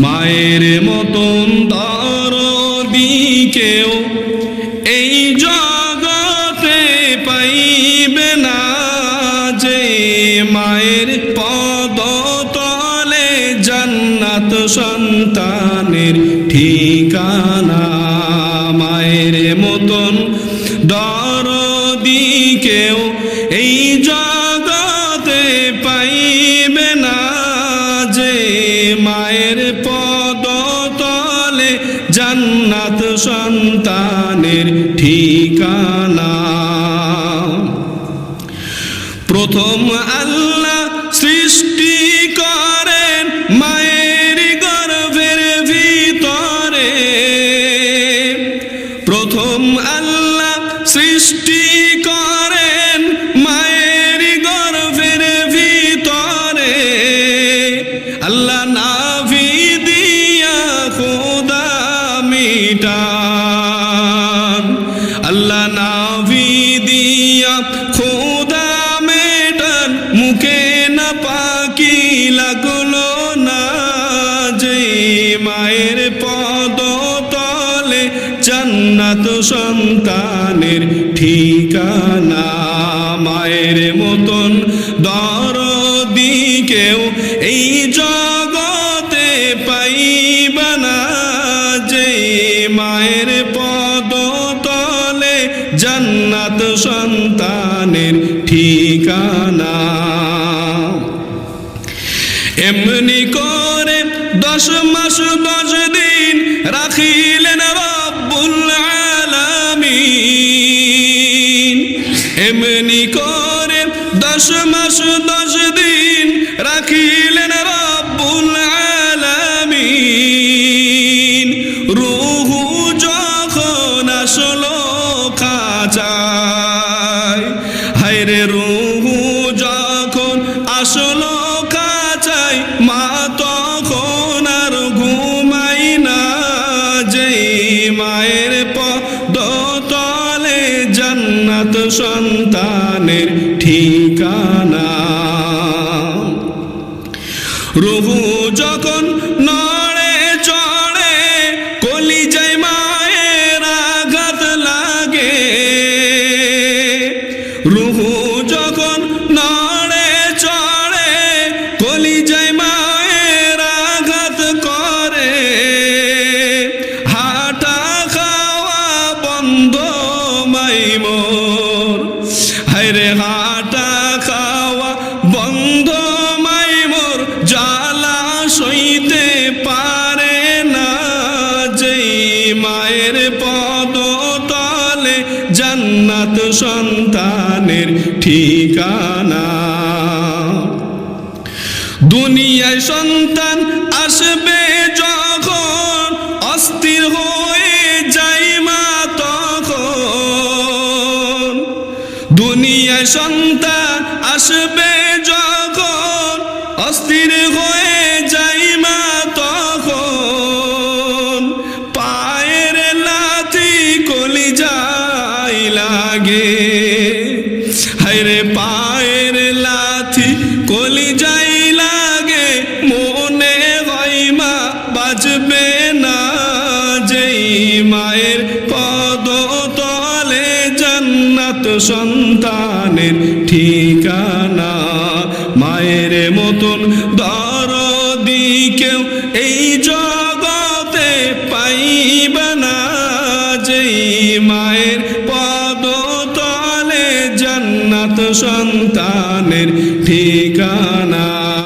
মায়ের মতন দরদি কেউ এই জগতে পাইবে না যে মায়ের পদ তলে জান্নাত সন্তানের ঠিকানা। মায়ের মতন দরদি কেউ এই জগতে তলে জান্নাত সন্তানের ঠিকানা। প্রথম আল্লাহ সৃষ্টি করেন মায়ের গর্ভের ভিতরে। প্রথম আল্লাহ সৃষ্টি মিটান আল্লাহ নাভি দিয়া খোদা মেটান, মুখে না পাকি লাগল না যে মায়ের পদ তলে জান্নাত সন্তানের ঠিকানা। মায়ের মতন দরদি কেউ এই জান্নাত সন্তানের ঠিকানা। এমনি করে দশ মাস দশ দিন রাখিলেন রব্বুল আলামিন। এমনি করে দশ মাস দশ দিন রাখিলেন খাঁচায় হায়রে রুহু যখন আসলো খাঁচায় মা তখন আর ঘুমাই না। যেই মায়ের পদ তলে জান্নাত সন্তানের ঠিকানা। রুহু হাঁটা খাওয়া বন্ধ মাই মোর, জ্বালা সইতে পারে না। যেই মায়ের পদ তলে জান্নাত সন্তানের ঠিকানা। দুনিয়ায় সন্তান আসবে যাই লাগে। হায়রে পায়ের লাথি কলি যাই লাগে। মনে হয় মা বাজবে না যেই মায়ের পদ তলে জান্নাত সন্তানের ঠিকানা। মায়ের মতন দরদি কেউ এই জগতে মায়ের পদ তলে জান্নাত সন্তানের ঠিকানা